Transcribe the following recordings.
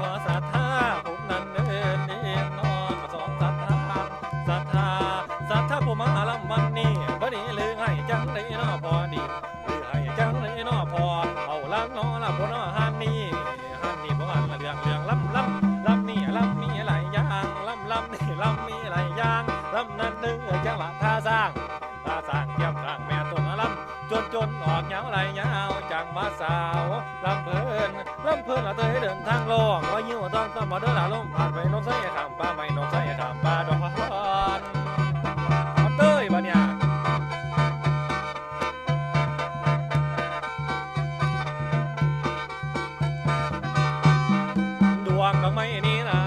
บ่ศรัทธาผมนั้นเอินเองนอนสองศรัทธาศรัทธาศรัทธาผมมาลำวันนี้บ่นี้หรือให้จังได้นอพอดีหรือให้จังได้นอพอเอาลังนอละพอนอฮันนี่ฮันนี่บ่ฮันละเรื่องเรื่องลำลำลำนี่ลำมีหลายอย่างลำลำนี่ลำมีหลายอย่างลำนั้นเด้อจังหวะท่าสร้างท่าสร้างเยี่ยมทางแม่ต้นลำจนจนออกยาวไหลยาว เตยเดินทางลงว่ายิ้วต้องต้องมาเดินหาลมผ่านไปนกใส่ขามป้าไม่นกใส่ขามป้าดอกฮอนมาเตยบ้านเนี่ยดวงดอกไม้นี้นะ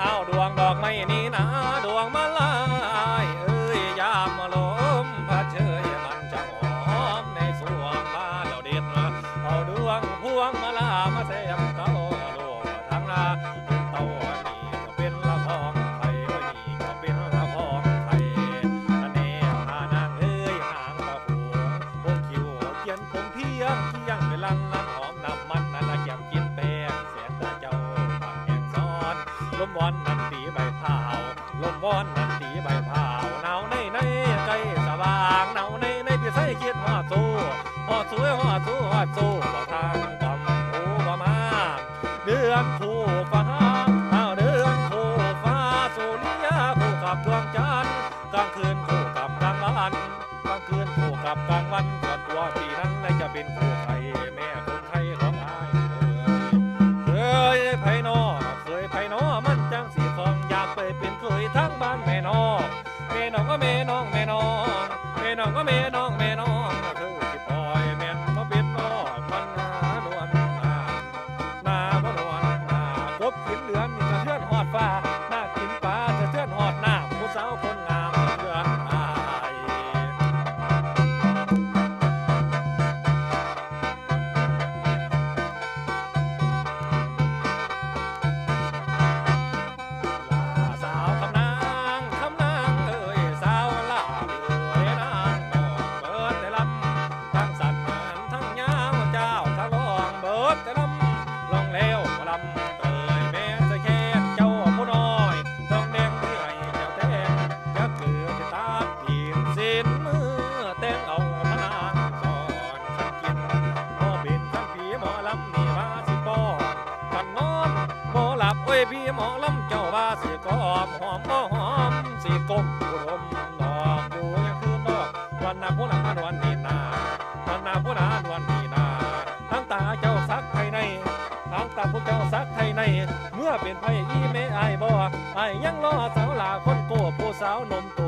เอาดวงดอกไม้นี้นะดวงมาลายเอ้ยยามมาลมพัดเชยมันจะหอมในสวงมาแล้วเด็ดนะ เอาดวงพวงมาลามาแซมเต้าโลกทางนาเต้านี่ก็เป็นละครไทยเอ้ยนี่ก็เป็นละครไทยอันนี้หานางเอ้ยหางตะหูพวกคิวเขียนผมเพียงเที่ยงเป็นลังนั้นหอมน้ำมันนั่นละแก้มกินแป้งแสนตาเจ้าปากแห่งซ้อนลมวอนนั่นตีใบเผาลมวอนนั่นตีใบเผาหนาวในในใจสว่างหนาวในในพี่ใส่คิดฮอดสู้อดสวยฮอ ดสู้ฮอดสู้บ่ทางกำหูบ่มาเดือนคู่ฟ้าเอาเดือนคู่ฟ้าสุริยาคู่กับดวงจันทร์กลางคืนคู่กับกลางวันกลางคืนคู่กับกลางวันส่วนตัวปีนั้นเลยจะเป็นคู่ใครแม่คนไทยของอายเอ่ยเคยไผนอเคยไผนอมันจังสีฟองอยากไปเป็นเคยทั้งบ้านแม่นอแม่น้องก็แม่น้องแม่น้องแม่น้องก็แม่น้องแม่น้องคือสิปล่อยแม่น กันนอนหมอหลับเอ้ยพี่หมอลำเจ้าว่าสิกอมหอมบ่หอมสิกบอุดมดอกอยู่ยังคืนดอกวันนาผู้นาดวนนี่นาวันนาผู้นาดวนนี่นาทางตาเจ้าซักไทยในทางตาผู้เจ้าซักไทยใน เมื่อเป็นไผอีแม่อบ่ไอยังรอสาวหลาคนโก้ผู้สาวนมโต